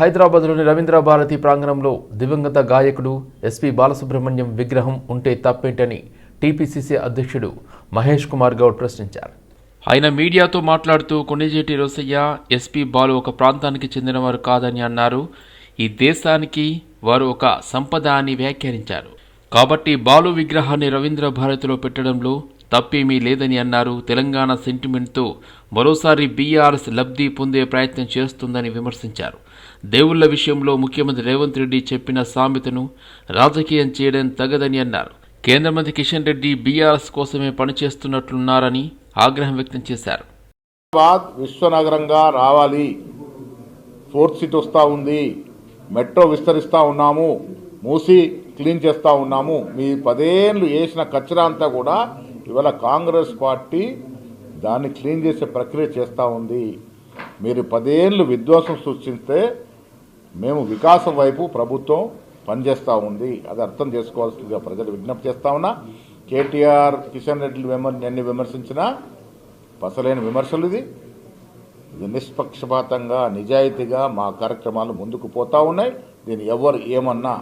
హైదరాబాద్లోని రవీంద్ర భారతి ప్రాంగణంలో దివంగత గాయకుడు ఎస్పి బాలసుబ్రహ్మణ్యం విగ్రహం ఉంటే తప్పేంటని టీపీసీసీ అధ్యక్షుడు మహేష్ కుమార్ గౌడ్ ప్రశ్నించారు. ఆయన మీడియాతో మాట్లాడుతూ కొండజేటి రోసయ్య ఎస్పీ బాలు ఒక ప్రాంతానికి చెందినవారు కాదని అన్నారు. ఈ దేశానికి వారు ఒక సంపద అని వ్యాఖ్యానించారు. కాబట్టి బాలు విగ్రహాన్ని రవీంద్ర భారతిలో పెట్టడంలో తప్పేమీ లేదని అన్నారు. తెలంగాణ సెంటిమెంట్తో మరోసారి బీఆర్ఎస్ లబ్ధి పొందే ప్రయత్నం చేస్తుందని విమర్శించారు. దేవుళ్ళ విషయంలో ముఖ్యమంత్రి రేవంత్ రెడ్డి చెప్పిన సామెతను రాజకీయం చేయడం తగదని అన్నారు. కేంద్ర మంత్రి కిషన్ రెడ్డి బీఆర్ఎస్ కోసమే పనిచేస్తున్నట్లున్నారని ఆగ్రహం వ్యక్తం చేశారు. హైదరాబాద్ విశ్వనగరంగా రావాలి. ఫోర్త్ సిటీ వస్తూ ఉంది. మెట్రో విస్తరిస్తూ ఉన్నాము. మూసి క్లీన్ చేస్తూ ఉన్నాము. మీ పదేళ్ళు వేసిన కచరా అంతా కూడా ఇవాళ కాంగ్రెస్ పార్టీ దాన్ని క్లీన్ చేసే ప్రక్రియ చేస్తూ ఉంది. మీరు పదేళ్ళు విధ్వంసం సృష్టిస్తే మేము వికాసం వైపు ప్రభుత్వం పనిచేస్తూ ఉంది. అది అర్థం చేసుకోవాల్సిందిగా ప్రజలు విజ్ఞప్తి చేస్తా ఉన్నా. కేటీఆర్ కిషన్ రెడ్డి విమర్ ఎన్ని విమర్శించినా పసలేని విమర్శలు ఇది. ఇది నిష్పక్షపాతంగా నిజాయితీగా మా కార్యక్రమాలు ముందుకు పోతూ ఉన్నాయి. దీన్ని ఎవరు ఏమన్నా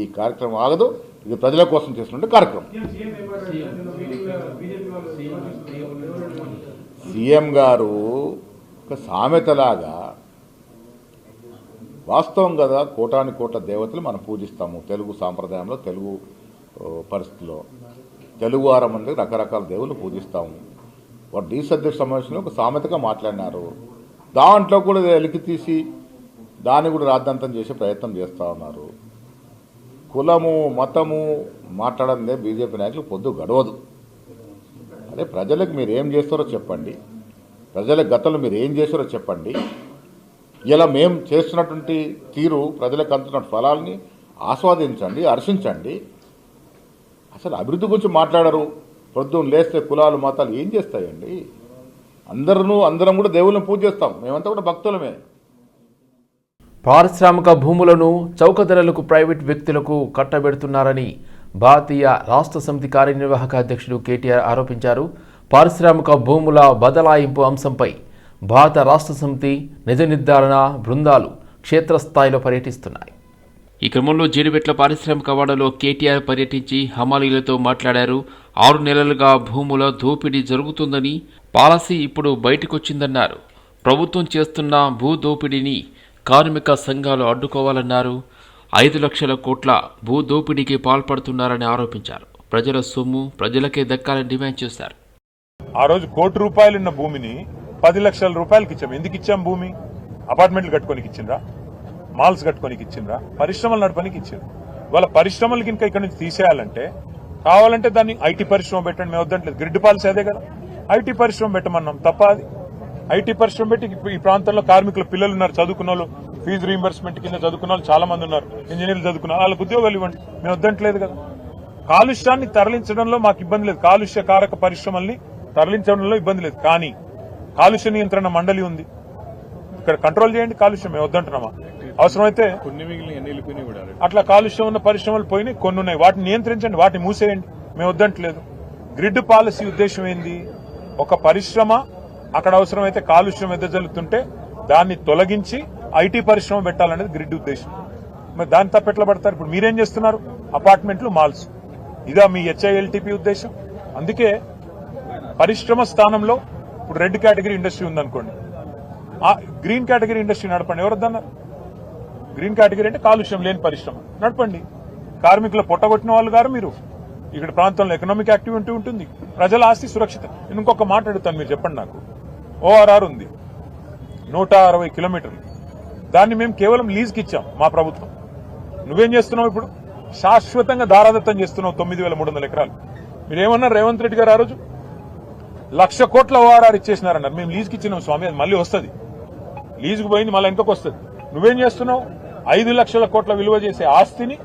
ఈ కార్యక్రమం ఆగదు. ఇది ప్రజల కోసం చేసినటువంటి కార్యక్రమం. సీఎం గారు ఒక సామెతలాగా వాస్తవం కదా కోటాని కోట దేవతలు మనం పూజిస్తాము. తెలుగు సాంప్రదాయంలో తెలుగు పరిస్థితిలో. తెలుగువారం అంటే రకరకాల దేవుళ్ళు పూజిస్తాము. వారు డీసీ అధ్యక్ష సమావేశంలో ఒక సామెతగా మాట్లాడినారు. దాంట్లో కూడా వెలికి తీసి దాన్ని కూడా రాద్ధాంతం చేసే ప్రయత్నం చేస్తూ ఉన్నారు. కులము మతము మాట్లాడందే బీజేపీ నాయకులు పొద్దు గడవదు. అదే ప్రజలకు మీరు ఏం చేస్తారో చెప్పండి. ప్రజల గతంలో మీరు ఏం చేస్తారో చెప్పండి. ఇలా మేము చేస్తున్నటువంటి తీరు ప్రజలకు అందుతున్న ఫలాల్ని ఆస్వాదించండి హర్షించండి. అసలు అభివృద్ధి గురించి మాట్లాడరు. పొద్దున్న లేస్తే కులాలు మతాలు ఏం చేస్తాయండి? అందరూ అందరం కూడా దేవుళ్ళని పూజ చేస్తాం. మేమంతా కూడా భక్తులమే. పారిశ్రామిక భూములను చౌక ధరలకు ప్రైవేట్ వ్యక్తులకు కట్టబెడుతున్నారని భారతీయ రాష్ట్ర సమితి కార్యనిర్వాహక అధ్యక్షుడు కేటీఆర్ ఆరోపించారు. పారిశ్రామిక భూముల బదలాయింపు అంశంపై భారత రాష్ట్ర సమితి నిజ నిర్ధారణ బృందాలు క్షేత్రస్థాయిలో పర్యటిస్తున్నాయి. ఈ క్రమంలో జీడిపెట్ల పారిశ్రామిక వాడలో కేటీఆర్ పర్యటించి హమాలీలతో మాట్లాడారు. ఆరు నెలలుగా భూముల దోపిడీ జరుగుతుందని పాలసీ ఇప్పుడు బయటకొచ్చిందన్నారు. ప్రభుత్వం చేస్తున్న భూ దోపిడీని కార్మిక సంఘాలు అడ్డుకోవాలన్నారు. ఐదు లక్షల కోట్ల భూ దోపిడీకి పాల్పడుతున్నారని ఆరోపించారు. ప్రజల సొమ్ము ప్రజలకే దక్కాలని డిమాండ్ చేశారు. ఆ రోజు కోటి రూపాయలున్న భూమిని పది లక్షల రూపాయలకి ఇచ్చాం. ఎందుకు ఇచ్చాం భూమి? అపార్ట్మెంట్లు కట్టుకోనికి ఇచ్చిండ్రా? మాల్స్ కట్టుకోనికి ఇచ్చిండ్రా? పరిశ్రమలు నడపనికి ఇచ్చారు వాళ్ళ పరిశ్రమలు ఇంకా ఇక్కడ నుంచి తీసేయాలంటే కావాలంటే దాన్ని ఐటీ పరిశ్రమ పెట్టండి మేము వద్దంటలేదు. గ్రిడ్ పాలసీ అదే కదా. ఐటీ పరిశ్రమ పెట్టమన్నాం తప్ప అది. ఐటీ పరిశ్రమ పెట్టి ఈ ప్రాంతంలో కార్మికుల పిల్లలు ఉన్నారు చదువుకున్న వాళ్ళు. ఫీజు రీంబర్స్మెంట్ కింద చదువుకున్న వాళ్ళు చాలా మంది ఉన్నారు. ఇంజనీర్లు చదువుకున్న వాళ్ళకి ఉద్యోగాలు ఇవ్వండి. మేము వద్దంటలేదు కదా. కాలుష్యాన్ని తరలించడంలో మాకు ఇబ్బంది లేదు. కాలుష్య కారక పరిశ్రమల్ని తరలించడంలో ఇబ్బంది లేదు. కానీ కాలుష్య నియంత్రణ మండలి ఉంది. ఇక్కడ కంట్రోల్ చేయండి కాలుష్యం మేము వద్దంటున్నామా? అవసరమైతే అట్లా కాలుష్యం ఉన్న పరిశ్రమలు పోయినాయి కొన్ని ఉన్నాయి. వాటిని నియంత్రించండి వాటిని మూసేయండి. మేము వద్దంటలేదు. గ్రిడ్ పాలసీ ఉద్దేశం ఏంది? ఒక పరిశ్రమ అక్కడ అవసరమైతే కాలుష్యం వెదజల్లుతుంటే దాన్ని తొలగించి ఐటీ పరిశ్రమ పెట్టాలనేది గ్రిడ్ ఉద్దేశం. మరి దాన్ని తప్పెట్లా పడతారు? ఇప్పుడు మీరేం చేస్తున్నారు? అపార్ట్మెంట్లు మాల్స్. ఇదా మీ హెచ్ఐఎల్టీపీ ఉద్దేశం. అందుకే పరిశ్రమ స్థానంలో ఇప్పుడు రెడ్ కేటగిరీ ఇండస్ట్రీ ఉందనుకోండి. ఆ గ్రీన్ కేటగిరీ ఇండస్ట్రీ నడపండి. ఎవరొద్దన్నారు గ్రీన్ కేటగిరీ అంటే కాలుష్యం లేని పరిశ్రమ. నడపండి. కార్మికుల పొట్టగొట్టిన వాళ్ళు గారు మీరు. ఇక్కడ ప్రాంతంలో ఎకనామిక్ యాక్టివిటీ ఉంటుంది. ప్రజల ఆస్తి సురక్షిత. నేను ఇంకొక మాట అడుగుతాను మీరు చెప్పండి నాకు. ఓఆర్ఆర్ ఉంది. నూట అరవై కిలోమీటర్లు. దాన్ని మేము కేవలం లీజ్కి ఇచ్చాం మా ప్రభుత్వం. నువ్వేం చేస్తున్నావు ఇప్పుడు? శాశ్వతంగా దారాదత్తం చేస్తున్నావు తొమ్మిది వేల మూడు వందల ఎకరాలు. మీరేమన్నారు రేవంత్ రెడ్డి గారు ఆ రోజు? లక్ష కోట్ల ఓఆర్ఆర్ ఇచ్చేసినారన్నారు మేము లీజ్కి ఇచ్చినాం స్వామి అది మళ్ళీ వస్తుంది. లీజుకు పోయింది మళ్ళీ ఇంకొక వస్తుంది. నువ్వేం చేస్తున్నావు? ఐదు లక్షల కోట్ల విలువ చేసే ఆస్తిని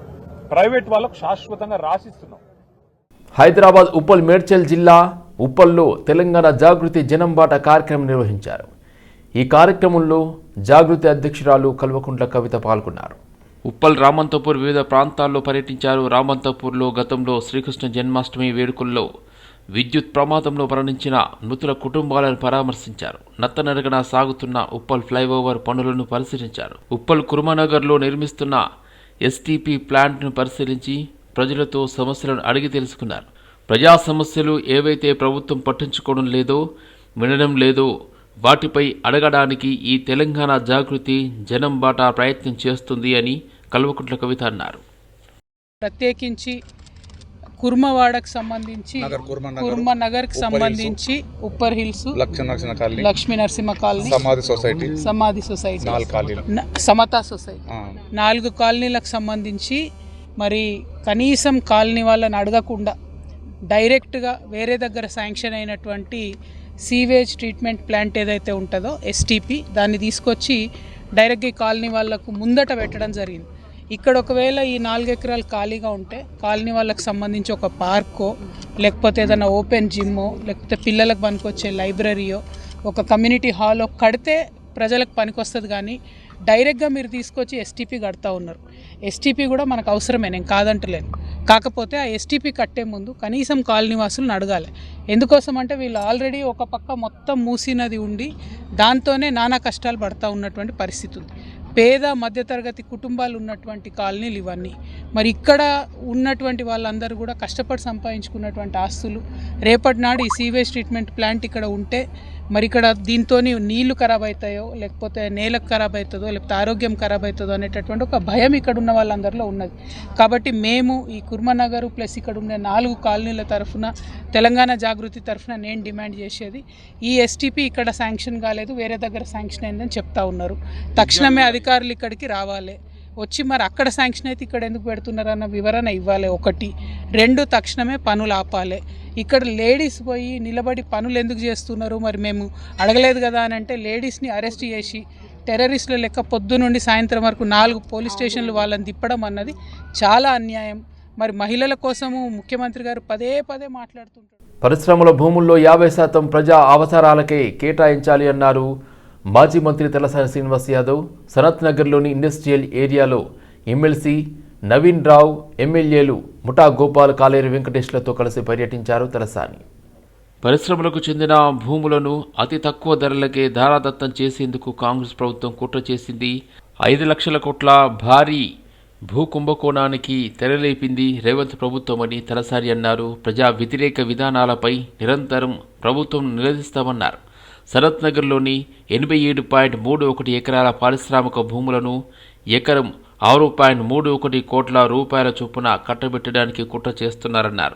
ప్రైవేట్ వాళ్ళకు శాశ్వతంగా రాసిస్తున్నావు. హైదరాబాద్ ఉప్పల్ మేడ్చల్ జిల్లా ఉప్పల్లో తెలంగాణ జాగృతి జనంబాట కార్యక్రమం నిర్వహించారు. ఈ కార్యక్రమంలో జాగృతి అధ్యక్షురాలు కల్వకుంట్ల కవిత పాల్గొన్నారు. ఉప్పల్ రామంతపూర్ వివిధ ప్రాంతాల్లో పర్యటించారు. రామంతపూర్లో గతంలో శ్రీకృష్ణ జన్మాష్టమి వేడుకల్లో విద్యుత్ ప్రమాదంలో మరణించిన మృతుల కుటుంబాలను పరామర్శించారు. నత్తనరగన సాగుతున్న ఉప్పల్ ఫ్లైఓవర్ పనులను పరిశీలించారు. ఉప్పల్ కుర్మనగర్లో నిర్మిస్తున్న ఎస్టీపీ ప్లాంట్ను పరిశీలించి ప్రజలతో సమస్యలను అడిగి తెలుసుకున్నారు. ప్రజా సమస్యలు ఏవైతే ప్రభుత్వం పట్టించుకోవడం లేదో వినడం లేదో వాటిపై అడగడానికి ఈ తెలంగాణ జాగృతి జనం బాట ప్రయత్నం చేస్తుంది అని కల్వకుంట్ల కవిత అన్నారు. ప్రత్యేకించి కుర్మవాడకు సంబంధించి కుర్మ నగర్, కి సంబంధించి Uppar hills Lakshmi Narasimha colony Samadhi society Samadhi society Samata society. నాలుగు కాలనీలకు సంబంధించి మరి కనీసం కాలనీ వాళ్ళని అడగకుండా డైరెక్ట్గా వేరే దగ్గర శాంక్షన్ అయినటువంటి సీవేజ్ ట్రీట్మెంట్ ప్లాంట్ ఏదైతే ఉంటుందో ఎస్టీపీ దాన్ని తీసుకొచ్చి డైరెక్ట్గా ఈ కాలనీ వాళ్ళకు ముందట పెట్టడం జరిగింది. ఇక్కడ ఒకవేళ ఈ నాలుగు ఎకరాలు ఖాళీగా ఉంటే కాలనీ వాళ్ళకి సంబంధించి ఒక పార్కో లేకపోతే ఏదైనా ఓపెన్ జిమ్మో లేకపోతే పిల్లలకు పనికొచ్చే లైబ్రరీయో ఒక కమ్యూనిటీ హాలో కడితే ప్రజలకు పనికొస్తుంది కానీ డైరెక్ట్గా మీరు తీసుకొచ్చి ఎస్టీపీ కడతా ఉన్నారు. ఎస్టీపీ కూడా మనకు అవసరమే నేను కాదంటలేను. కాకపోతే ఆ ఎస్టీపీ కట్టే ముందు కనీసం కాలనీవాసులను అడగాలి. ఎందుకోసం అంటే వీళ్ళు ఆల్రెడీ ఒక పక్క మొత్తం మూసినది ఉండి దాంతోనే నానా కష్టాలు పడతా ఉన్నటువంటి పరిస్థితి ఉంది. పేద మధ్యతరగతి కుటుంబాలు ఉన్నటువంటి కాలనీలు ఇవన్నీ. మరి ఇక్కడ ఉన్నటువంటి వాళ్ళందరూ కూడా కష్టపడి సంపాదించుకున్నటువంటి ఆస్తులు. రేపటి నాడు ఈ సీవేజ్ ట్రీట్మెంట్ ప్లాంట్ ఇక్కడ ఉంటే మరి ఇక్కడ దీంతో నీళ్ళు ఖరాబ్ అవుతాయో లేకపోతే నేలకు ఖరాబ్ అవుతుందో లేకపోతే ఆరోగ్యం ఖరాబ్ అవుతుందో అనేటటువంటి ఒక భయం ఇక్కడ ఉన్న వాళ్ళందరిలో ఉన్నది. కాబట్టి మేము ఈ కుర్మనగర్ ప్లస్ ఇక్కడ ఉన్న నాలుగు కాలనీల తరఫున తెలంగాణ జాగృతి తరఫున నేను డిమాండ్ చేసేది ఈ ఎస్టీపీ ఇక్కడ శాంక్షన్ కాలేదు వేరే దగ్గర శాంక్షన్ అయిందని చెప్తా ఉన్నారు. తక్షణమే అధికారులు ఇక్కడికి రావాలి. వచ్చి మరి అక్కడ శాంక్షన్ అయితే ఇక్కడ ఎందుకు పెడుతున్నారన్న వివరణ ఇవ్వాలి ఒకటి. రెండు తక్షణమే పనులు ఆపాలి. ఇక్కడ లేడీస్ పోయి నిలబడి పనులు ఎందుకు చేస్తున్నారు? మరి మేము అడగలేదు కదా అని అంటే లేడీస్ని అరెస్ట్ చేసి టెర్రరిస్టుల లెక్క పొద్దు నుండి సాయంత్రం వరకు నాలుగు పోలీస్ స్టేషన్లు వాళ్ళని తిప్పడం అన్నది చాలా అన్యాయం. మరి మహిళల కోసము ముఖ్యమంత్రి గారు పదే పదే మాట్లాడుతుంటారు. పరిశ్రమల భూముల్లో యాభై శాతం ప్రజా అవసరాలకే కేటాయించాలి అన్నారు మాజీ మంత్రి తలసాని శ్రీనివాస్ యాదవ్. సనత్ నగర్లోని ఇండస్ట్రియల్ ఏరియాలో ఎమ్మెల్సీ నవీన్ రావు ఎమ్మెల్యేలు ముఠా గోపాల్ కాలేరు వెంకటేష్లతో కలిసి పర్యటించారు తలసాని. పరిశ్రమలకు చెందిన భూములను అతి తక్కువ ధరలకే ధారాదత్తం చేసేందుకు కాంగ్రెస్ ప్రభుత్వం కుట్ర చేసింది. ఐదు లక్షల కోట్ల భారీ భూ కుంభకోణానికి తెరలేపింది రేవంత్ ప్రభుత్వమని తలసారి అన్నారు. ప్రజా వ్యతిరేక విధానాలపై నిరంతరం ప్రభుత్వం నిలదీస్తామన్నారు శరత్ నగర్లోని ఎనభై ఏడు పాయింట్ మూడు ఒకటి ఎకరాల పారిశ్రామిక భూములను ఎకరం ఆరు పాయింట్ మూడు ఒకటి కోట్ల రూపాయల చొప్పున కట్టబెట్టడానికి కుట్ర చేస్తున్నారన్నారు.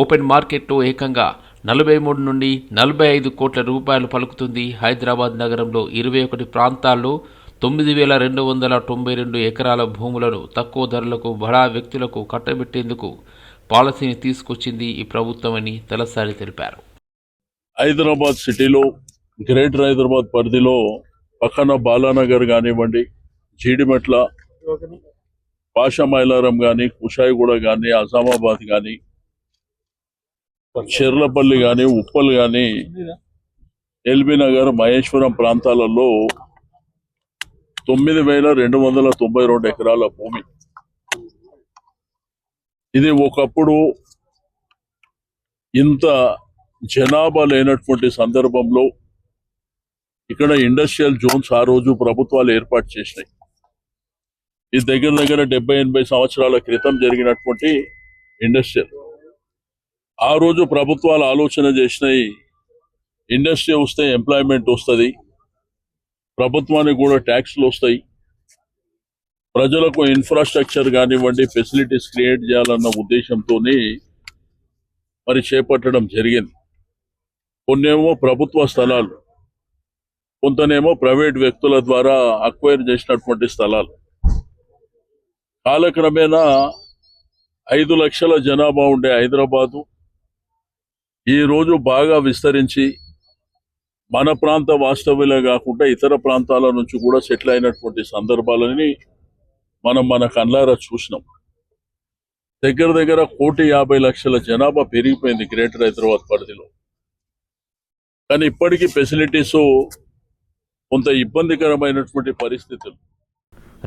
ఓపెన్ మార్కెట్లో ఏకంగా నలభై మూడు నుండి నలభై ఐదు కోట్ల రూపాయలు పలుకుతుంది. హైదరాబాద్ నగరంలో ఇరవై ఒకటి ప్రాంతాల్లో తొమ్మిది వేల రెండు వందల తొంభై రెండు ఎకరాల భూములను తక్కువ ధరలకు బడా వ్యక్తులకు కట్టబెట్టేందుకు పాలసీని తీసుకొచ్చింది ఈ ప్రభుత్వమని తలసారి తెలిపారు. హైదరాబాద్ సిటీలో గ్రేటర్ హైదరాబాద్ పరిధిలో పక్కన బాలానగర్ కానివ్వండి జీడిమెట్ల పాషమైలారం కానీ కుషాయిగూడ కానీ అజామాబాద్ కానీ చెర్లపల్లి కానీ ఉప్పల్ కానీ ఎల్బీ నగర్ మహేశ్వరం ప్రాంతాలలో తొమ్మిది వేల రెండు వందల తొంభై రెండు ఎకరాల భూమి. ఇది ఒకప్పుడు ఇంత జనాభా లేనటువంటి సందర్భంలో ఇక్కడ ఇండస్ట్రియల్ జోన్స్ ఆ రోజు ప్రభుత్వాలు ఏర్పాటు చేసినాయి. ఇది దగ్గర దగ్గర డెబ్బై ఎనభై సంవత్సరాల క్రితం జరిగినటువంటి ఇండస్ట్రియల్. ఆ రోజు ప్రభుత్వాలు ఆలోచన చేసినాయి ఇండస్ట్రీ వస్తే ఎంప్లాయ్మెంట్ వస్తుంది ప్రభుత్వానికి కూడా ట్యాక్స్లు వస్తాయి. ప్రజలకు ఇన్ఫ్రాస్ట్రక్చర్ కానివ్వండి ఫెసిలిటీస్ క్రియేట్ చేయాలన్న ఉద్దేశంతో మరి చేపట్టడం జరిగింది. కొన్నేమో ప్రభుత్వ స్థలాలు కొంతనేమో ప్రైవేట్ వ్యక్తుల ద్వారా అక్వైర్ చేసినటువంటి స్థలాలు. కాలక్రమేణా ఐదు లక్షల జనాభా ఉండే హైదరాబాదు ఈ రోజు బాగా విస్తరించి మన ప్రాంత వాస్తవ్యులే కాకుండా ఇతర ప్రాంతాల నుంచి కూడా సెటిల్ అయినటువంటి సందర్భాలని మనం మన కళ్ళారా చూసినాం. దగ్గర దగ్గర కోటి యాభై లక్షల జనాభా పెరిగిపోయింది గ్రేటర్ హైదరాబాద్ పరిధిలో. కానీ ఇప్పటికీ ఫెసిలిటీస్ కొంత ఇబ్బందికరమైనటువంటి పరిస్థితులు.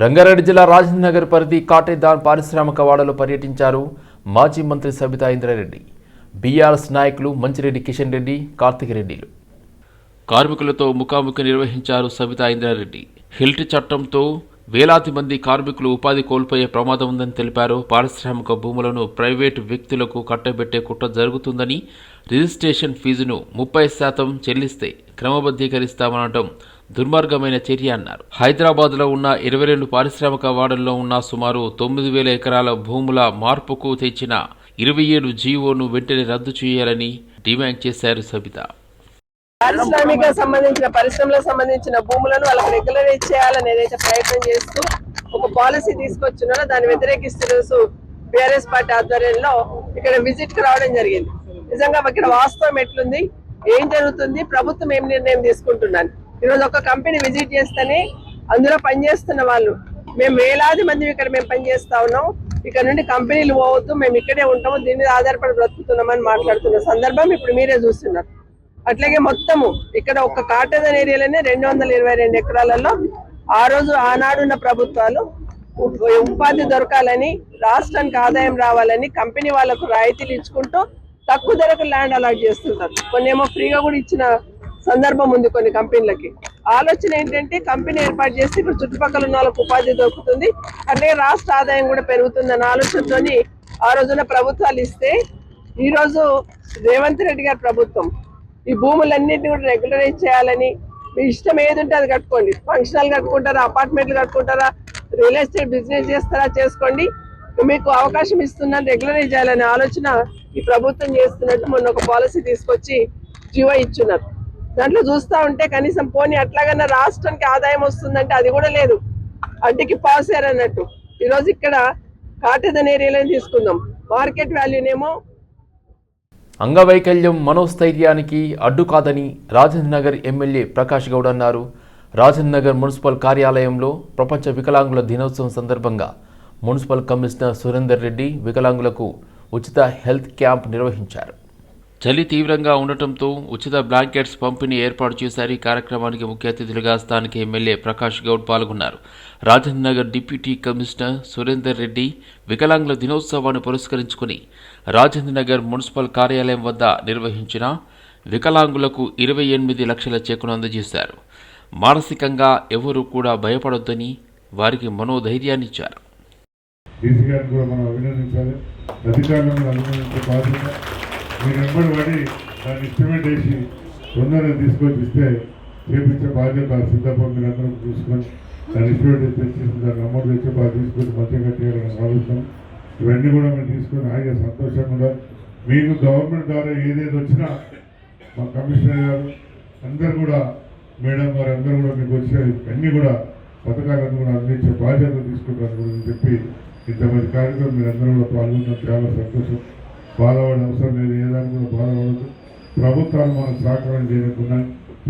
రంగారెడ్డి జిల్లా రాజేంద్ర నగర్ పరిధి కాటేదాన్ పారిశ్రామిక వాడలో పర్యటించారు మాజీ మంత్రి సబితా ఇంద్రారెడ్డి. బీఆర్ఎస్ నాయకులు మంచిరెడ్డి కిషన్ రెడ్డి కార్తిక్ రెడ్డిలు. కార్మికులతో ముఖాముఖి నిర్వహించారు సబితా ఇంద్రారెడ్డి. హిల్ట్ చట్టంతో వేలాది మంది కార్మికులు ఉపాధి కోల్పోయే ప్రమాదం ఉందని తెలిపారు. పారిశ్రామిక భూములను ప్రైవేటు వ్యక్తులకు కట్టబెట్టే కుట్ర జరుగుతుందని రిజిస్ట్రేషన్ ఫీజును ముప్పై శాతం చెల్లిస్తే క్రమబద్ధీకరిస్తామనడం దుర్మార్గమైన చర్య అన్నారు. హైదరాబాద్లో ఉన్న ఇరవై రెండు పారిశ్రామిక వార్డుల్లో ఉన్న సుమారు తొమ్మిది వేల ఎకరాల భూముల మార్పుకు తెచ్చిన ఇరవై ఏడు జీవోను వెంటనే రద్దు చేయాలని డిమాండ్ చేశారు సబిత. పారిశ్రామిక సంబంధించిన పరిశ్రమలకు సంబంధించిన భూములను వాళ్ళకి రెగ్యులరైజ్ చేయాలని ఏదైతే ప్రయత్నం చేస్తూ ఒక పాలసీ తీసుకొచ్చున్నారో దాన్ని వ్యతిరేకిస్తూ రోజు బీఆర్ఎస్ పార్టీ ఆధ్వర్యంలో ఇక్కడ విజిట్కి రావడం జరిగింది. నిజంగా ఇక్కడ వాస్తవం ఎట్లుంది? ఏం జరుగుతుంది? ప్రభుత్వం ఏం నిర్ణయం తీసుకుంటున్నాను ఈరోజు ఒక కంపెనీ విజిట్ చేస్తేనే అందులో పనిచేస్తున్న వాళ్ళు. మేము వేలాది మంది ఇక్కడ మేము పనిచేస్తా ఉన్నాం. ఇక్కడ నుండి కంపెనీలు పోవద్దు మేము ఇక్కడే ఉంటాము దీని మీద ఆధారపడి బ్రతుకుతున్నామని మాట్లాడుతున్న సందర్భం ఇప్పుడు మీరే చూస్తున్నారు. అట్లాగే మొత్తము ఇక్కడ ఒక కాటేదన్ ఏరియాలోనే రెండు వందల ఇరవై రెండు ఎకరాలలో ఆ రోజు ఆనాడున్న ప్రభుత్వాలు ఉపాధి దొరకాలని రాష్ట్రానికి ఆదాయం రావాలని కంపెనీ వాళ్ళకు రాయితీలు ఇచ్చుకుంటూ తక్కువ ధరకు ల్యాండ్ అలాట్ చేస్తుంటారు. కొన్ని ఏమో ఫ్రీగా కూడా ఇచ్చిన సందర్భం ఉంది కొన్ని కంపెనీలకి. ఆలోచన ఏంటంటే కంపెనీ ఏర్పాటు చేసి ఇప్పుడు చుట్టుపక్కల ఉన్న వాళ్ళకు ఉపాధి దొరుకుతుంది అట్లాగే రాష్ట్ర ఆదాయం కూడా పెరుగుతుందన్న ఆలోచనతోని ఆ రోజున ప్రభుత్వాలు ఇస్తే ఈరోజు రేవంత్ రెడ్డి గారి ప్రభుత్వం ఈ భూములన్నింటినీ కూడా రెగ్యులరైజ్ చేయాలని మీ ఇష్టం ఏది ఉంటే అది కట్టుకోండి. ఫంక్షనల్ కట్టుకుంటారా అపార్ట్మెంట్లు కట్టుకుంటారా రియల్ ఎస్టేట్ బిజినెస్ చేస్తారా చేసుకోండి. మీకు అవకాశం ఇస్తున్నాను రెగ్యులరైజ్ చేయాలనే ఆలోచన ఈ ప్రభుత్వం చేస్తున్నట్టు మొన్న ఒక పాలసీ తీసుకొచ్చి జీవో ఇచ్చున్నారు. దాంట్లో చూస్తా ఉంటే కనీసం పోనీ అట్లాగన్నా రాష్ట్రానికి ఆదాయం వస్తుందంటే అది కూడా లేదు. అడ్డికి పాస్ అన్నట్టు. ఈరోజు ఇక్కడ కాటేదన్ ఏరియాలో తీసుకుందాం. మార్కెట్ వాల్యూనేమో అంగవైకల్యం మనోస్థైర్యానికి అడ్డు కాదని రాజేంద్ర నగర్ ఎమ్మెల్యే ప్రకాష్ గౌడ్ అన్నారు. రాజేంద్ర నగర్ మున్సిపల్ కార్యాలయంలో ప్రపంచ వికలాంగుల దినోత్సవం సందర్భంగా మున్సిపల్ కమిషనర్ సురేందర్ రెడ్డి వికలాంగులకు ఉచిత హెల్త్ క్యాంప్ నిర్వహించారు. చలి తీవ్రంగా ఉండటంతో ఉచిత బ్లాంకెట్స్ పంపిణీ ఏర్పాటు చేశారు. ఈ కార్యక్రమానికి ముఖ్య అతిథులుగా స్థానిక ఎమ్మెల్యే ప్రకాష్ గౌడ్ పాల్గొన్నారు. రాజేంద్ర నగర్ డిప్యూటీ కమిషనర్ సురేందర్ రెడ్డి వికలాంగుల దినోత్సవాన్ని పురస్కరించుకుని రాజేంద్ర నగర్ మున్సిపల్ కార్యాలయం వద్ద నిర్వహించిన వికలాంగులకు ఇరవై ఎనిమిది లక్షల చెక్కును అందజేశారు. మానసికంగా ఎవరూ కూడా భయపడొద్దని వారికి మనోధైర్యాన్ని ఇచ్చారు. మీరు వెంబడి పడి దాన్ని ఇస్టిమేట్ వేసి తొందరగా తీసుకొచ్చి ఇస్తే చేపించే బాధ్యత సిద్ధపడి మీరు అందరూ చూసుకొని దాన్ని ఇస్టిమేట్ తెచ్చి దాన్ని అమౌంట్ తెచ్చి బాగా తీసుకొని మంచిగా చేయాలని ఆలోచన. ఇవన్నీ కూడా మీరు తీసుకొని హాయిగా సంతోషంగా మీకు గవర్నమెంట్ ద్వారా ఏదేది వచ్చినా మా కమిషనర్ గారు అందరు కూడా మేడం గారు అందరూ కూడా మీకు వచ్చే అన్ని కూడా పథకాలను కూడా అందించే బాధ్యత తీసుకుంటారు చెప్పి ఇంతమంది కార్యక్రమం మీరు అందరూ కూడా పాల్గొన్న చాలా సంతోషం. బాధపడే అవసరం లేదు ఏదానికి కూడా బాధపడదు ప్రభుత్వాలు మనం సహకారం చేయకుండా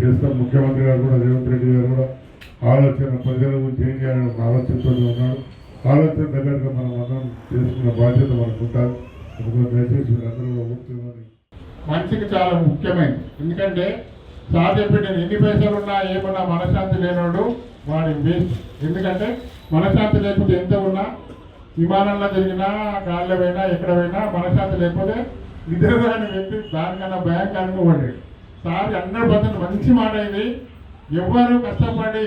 చేస్తాం. ముఖ్యమంత్రి గారు కూడా రేవంత్ రెడ్డి గారు కూడా ఆలోచన ప్రజల గురించి ఏం చేయాలని ఆలోచనతో ఉన్నాడు ఆలోచన దగ్గరగా మనం అందరం చేసుకున్న బాధ్యత మనకు ఉంటుంది. దయచేసి అందరూ మనిషికి చాలా ముఖ్యమైనది. ఎందుకంటే సార్ చెప్పిన ఎన్ని పైసలు ఉన్నా ఏమన్నా మనశ్శాంతి లేనోడు వాడి వేస్ట్ ఎందుకంటే మనశ్శాంతి లేకపోతే ఎంత ఉన్నా విమానంలో జరిగినా కాళ్ళ పోయినా ఎక్కడ పోయినా మనశ్శాంతి లేకపోతే నిద్రపోయిన చెప్పి దానికన్నా భయంకరంగా పడ్డాడు సార్ అందరి పద్ధతి మంచి మాట ఇది. ఎవరు కష్టపడి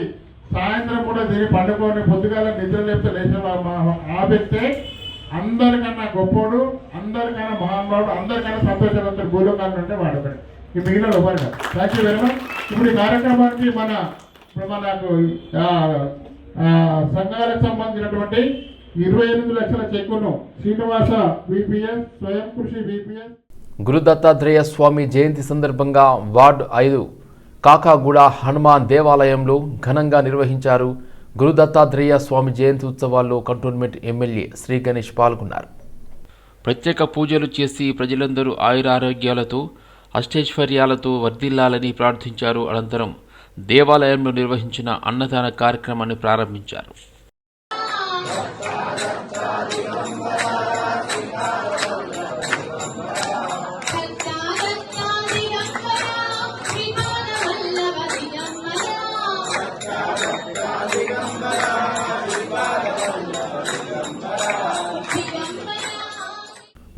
సాయంత్రం కూడా తిరిగి పండుకొని పొద్దుగాల నిద్ర లేపితే లేచిన వా- ఆ వ్యక్తే అందరికన్నా గొప్పోడు అందరికన్నా మహానుభావుడు అందరికన్నా సంతోషవంతుడు భూలోకాన్ని అంటే వాడతాడు ఈ మిగిలిన ఒకటి థ్యాంక్ యూ వెరీ మచ్ ఇప్పుడు ఈ కార్యక్రమానికి మన ఇప్పుడు మనకు సంఘాలకు సంబంధించినటువంటి ఇరవై ఎనిమిది లక్షల చెక్కును శ్రీనివాస విపిఎస్ స్వయం కృషి విపిఎస్. గురు దత్తాత్రేయ స్వామి జయంతి సందర్భంగా వార్డు ఐదు కాకాగూడ హనుమాన్ దేవాలయంలో ఘనంగా నిర్వహించారు గురు దత్తాత్రేయ స్వామి జయంతి ఉత్సవాల్లో కంటోన్మెంట్ ఎమ్మెల్యే శ్రీ గణేష్ పాల్గొన్నారు. ప్రత్యేక పూజలు చేసి ప్రజలందరూ ఆయురారోగ్యాలతో అష్టైశ్వర్యాలతో వర్ధిల్లాలని ప్రార్థించారు అనంతరం దేవాలయంలో నిర్వహించిన అన్నదాన కార్యక్రమాన్ని ప్రారంభించారు.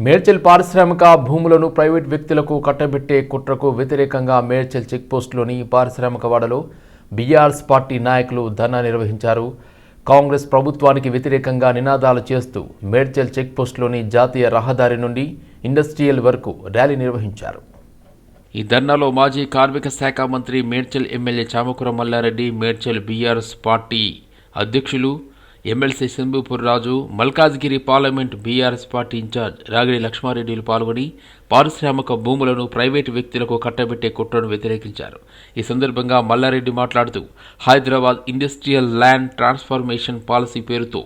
మేడ్చల్ పారిశ్రామిక భూములను ప్రైవేట్ వ్యక్తులకు కట్టబెట్టే కుట్రకు వ్యతిరేకంగా మేడ్చల్ చెక్పోస్టులోని పారిశ్రామిక వాడలో బీఆర్ఎస్ పార్టీ నాయకులు ధర్నా నిర్వహించారు. కాంగ్రెస్ ప్రభుత్వానికి వ్యతిరేకంగా నినాదాలు చేస్తూ మేడ్చల్ చెక్పోస్టులోని జాతీయ రహదారి నుండి ఇండస్ట్రియల్ వరకు ర్యాలీ నిర్వహించారు. ఈ ధర్నాలో మాజీ కార్మిక శాఖ మంత్రి Medchal MLA Chamakura Mallareddy Medchal BRS party అధ్యక్షులు MLC Simbupur Raju Malkajgiri parliament BRS party incharge Ragidi లక్ష్మారెడ్డిలు పాల్గొని పారిశ్రామిక భూములను ప్రైవేటు వ్యక్తులకు కట్టబెట్టే కుట్రను వ్యతిరేకించారు. ఈ సందర్భంగా మల్లారెడ్డి మాట్లాడుతూ Hyderabad industrial land transformation policy పేరుతో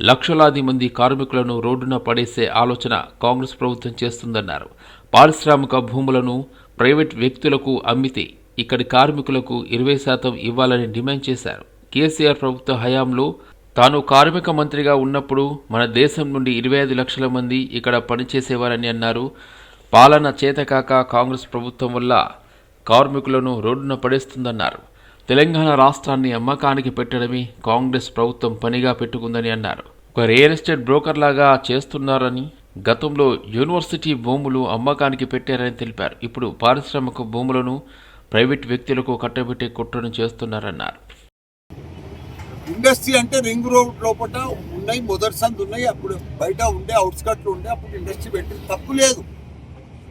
లక్షలాది మంది కార్మికులను రోడ్డున పడేసే ఆలోచన కాంగ్రెస్ ప్రభుత్వం చేస్తుందన్నారు. పారిశ్రామిక భూములను ప్రైవేట్ వ్యక్తులకు అమ్మితే ఇక్కడి కార్మికులకు ఇరవై శాతం ఇవ్వాలని డిమాండ్ చేశారు. కేసీఆర్ ప్రభుత్వ హయాంలో తాను కార్మిక మంత్రిగా ఉన్నప్పుడు మన దేశం నుండి ఇరవై ఐదు లక్షల మంది ఇక్కడ పనిచేసేవారని అన్నారు. పాలన చేతకాక కాంగ్రెస్ ప్రభుత్వం వల్ల కార్మికులను రోడ్డున పడేస్తుందన్నారు. తెలంగాణ రాష్ట్రాన్ని అమ్మకానికి పెట్టడమే కాంగ్రెస్ ప్రభుత్వం పనిగా పెట్టుకుందని అన్నారు. ఒక రియల్ ఎస్టేట్ బ్రోకర్ లాగా చేస్తున్నారని గతంలో యూనివర్సిటీ భూములు అమ్మకానికి పెట్టారని తెలిపారు. ఇప్పుడు పారిశ్రామిక భూములను ప్రైవేట్ వ్యక్తులకు కట్టబెట్టే కుట్రను చేస్తున్నారన్నారు. ఇండస్ట్రీ అంటే రింగ్ రోడ్ లోపల ఉన్నాయి మొదటి సంది ఉన్నాయి అప్పుడు బయట ఉండే అవుట్స్కట్లు ఉండే అప్పుడు ఇండస్ట్రీ పెట్టింది. తప్పు లేదు.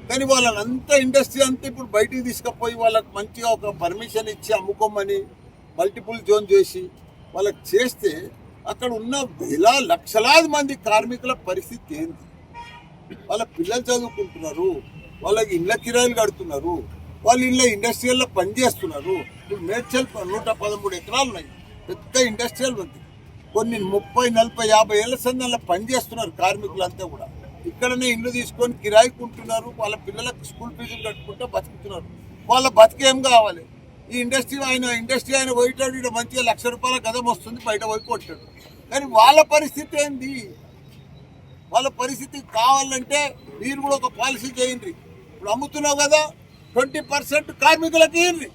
కానీ వాళ్ళనంతా ఇండస్ట్రీ అంతా ఇప్పుడు బయటికి తీసుకుపోయి వాళ్ళకి మంచిగా ఒక పర్మిషన్ ఇచ్చి అమ్ముకోమని మల్టిపుల్ జోన్ చేసి వాళ్ళకి చేస్తే అక్కడ ఉన్న వేల లక్షలాది మంది కార్మికుల పరిస్థితి ఏంది? వాళ్ళ పిల్లలు చదువుకుంటున్నారు వాళ్ళకి ఇళ్ళ కిరాయిలు కడుతున్నారు వాళ్ళు ఇళ్ళ ఇండస్ట్రియల్లో పనిచేస్తున్నారు. ఇప్పుడు మేడ్చల్ నూట పదమూడు ఎకరాలు ఉన్నాయి పెద్ద ఇండస్ట్రియల్ ఉంది. కొన్ని ముప్పై నలభై యాభై ఏళ్ళ సందర్లో పనిచేస్తున్నారు కార్మికులంతా కూడా. ఇక్కడనే ఇల్లు తీసుకొని కిరాయికుంటున్నారు వాళ్ళ పిల్లలకు స్కూల్ ఫీజులు కట్టుకుంటూ బతుకుతున్నారు. వాళ్ళ బతికేం కావాలి? ఈ ఇండస్ట్రీ ఆయన ఇండస్ట్రీ ఆయన పోయిటాడు ఇక్కడ మంచిగా లక్ష రూపాయల గదం వస్తుంది బయట పోయి కానీ వాళ్ళ పరిస్థితి ఏంది? వాళ్ళ పరిస్థితి కావాలంటే మీరు కూడా ఒక పాలసీ చేయండి. ఇప్పుడు అమ్ముతున్నావు కదా ట్వంటీ పర్సెంట్ కార్మికులకు ఇవ్వండి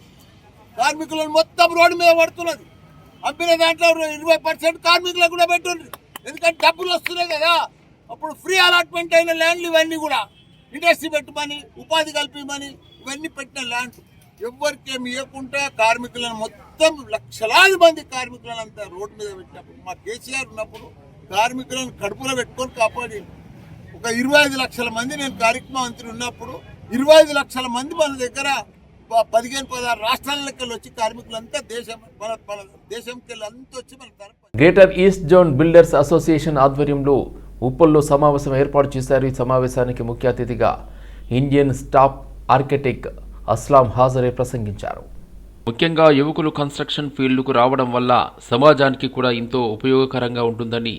కార్మికులను మొత్తం రోడ్డు మీద పడుతున్నది. అమ్మిన దాంట్లో ఇరవై పర్సెంట్ కార్మికులకు కూడా పెట్టుండ్రి. ఎందుకంటే డబ్బులు వస్తున్నాయి కదా. అప్పుడు ఫ్రీ అలాట్మెంట్ అయిన ల్యాండ్లు ఇవన్నీ కూడా. ఇండస్ట్రీ పెట్టమని ఉపాధి కల్పించమని ఇవన్నీ పెట్టిన ల్యాండ్ ఎవరికి ఏమి ఇవ్వకుండా కార్మికులను మొత్తం లక్షలాది మంది కార్మికులను అంతా రోడ్డు మీద పెట్టినప్పుడు మా కేసీఆర్ ఉన్నప్పుడు కార్మికులను కడుపులో పెట్టుకొని కాపాడి ఒక ఇరవై ఐదు లక్షల మంది నేను కార్యక్రమ మంత్రి ఉన్నప్పుడు ఇరవై ఐదు లక్షల మంది మన దగ్గర పదిహేను పదహారు రాష్ట్రాలకి వచ్చి కార్మికులంతా దేశం మన మన దేశంకి అంతా వచ్చి మన greater east zone builders association ఆధ్వర్యంలో ఉప్పల్లో సమావేశం ఏర్పాటు చేశారు. ఈ సమావేశానికి ముఖ్య అతిథిగా ఇండియన్ స్టాఫ్ ఆర్కిటెక్ట్ అస్లాం హాజరే ప్రసంగించారు. ముఖ్యంగా యువకులు కన్స్ట్రక్షన్ ఫీల్డ్కు రావడం వల్ల సమాజానికి కూడా ఎంతో ఉపయోగకరంగా ఉంటుందని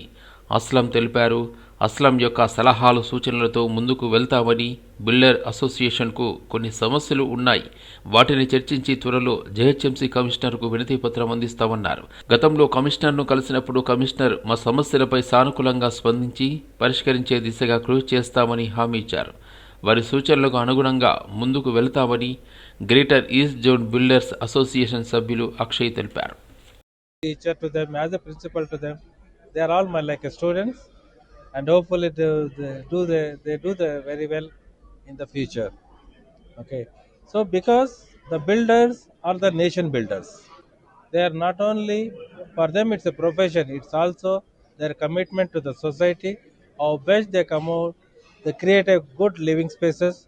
అస్లం తెలిపారు. అస్లం యొక్క సలహాలు సూచనలతో ముందుకు వెళ్తామని బిల్డర్ అసోసియేషన్కు కొన్ని సమస్యలు ఉన్నాయి. వాటిని చర్చించి త్వరలో జెహెచ్ఎంసీ కమిషనర్కు వినతి పత్రం అందిస్తామన్నారు. గతంలో కమిషనర్ను కలిసినప్పుడు కమిషనర్ మా సమస్యలపై సానుకూలంగా స్పందించి పరిష్కరించే దిశగా కృషి చేస్తామని హామీ ఇచ్చారు. వారి సూచనలకు అనుగుణంగా ముందుకు వెళ్తామని greater east zone builders association సభ్యులు అక్షయ్ తెలిపారు. Teacher to them, as a principal and hopefully they, they do the they do the very well in the future. Okay, so because the builders are the nation builders, they are not only for them it's a profession; it's also their commitment to the society. How best they come out, they create a good living spaces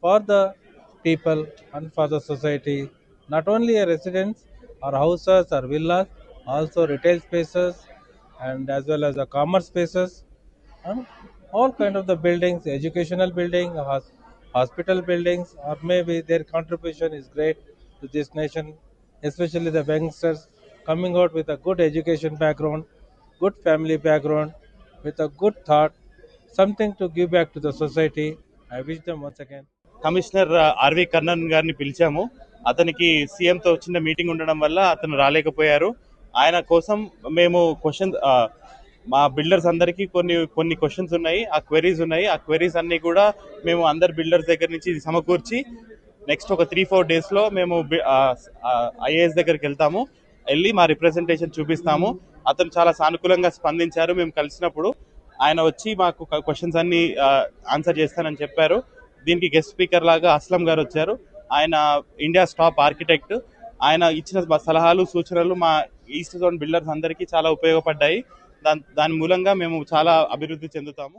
for the people and for the society. Not only a residence or houses or villas, also retail spaces and as well as the commerce spaces and all kind of the buildings, educational building, hos- hospital buildings, or maybe their contribution is great to this nation, especially the youngsters coming out with a good education background, good family background, with a good thought, something to give back to the society. I wish them once again. Commissioner RV Karnan గారిని పిలిచాము అతనికి సీఎంతో చిన్న meeting ఉండడం వల్ల అతను రాలేకపోయారు ఆయన కోసం మేము క్వశ్చన్ మా బిల్డర్స్ అందరికీ కొన్ని కొన్ని క్వశ్చన్స్ ఉన్నాయి ఆ క్వెరీస్ ఉన్నాయి. ఆ క్వెరీస్ అన్ని కూడా మేము అందరు బిల్డర్స్ దగ్గర నుంచి సమకూర్చి నెక్స్ట్ ఒక త్రీ ఫోర్ డేస్లో మేము ఐఏఎస్ దగ్గరికి వెళ్తాము. వెళ్ళి మా రిప్రజెంటేషన్ చూపిస్తాము. అతను చాలా సానుకూలంగా స్పందించారు. మేము కలిసినప్పుడు ఆయన వచ్చి మాకు క్వశ్చన్స్ అన్ని ఆన్సర్ చేస్తానని చెప్పారు. దీనికి గెస్ట్ స్పీకర్ లాగా అస్లం గారు వచ్చారు. ఆయన ఇండియా స్టాప్ ఆర్కిటెక్ట్ ఆయన ఇచ్చిన సలహాలు సూచనలు మా ఈస్ట్ జోన్ బిల్డర్స్ అందరికీ చాలా ఉపయోగపడ్డాయి. దాని మూలంగా మేము చాలా అభివృద్ధి చెందుతాము.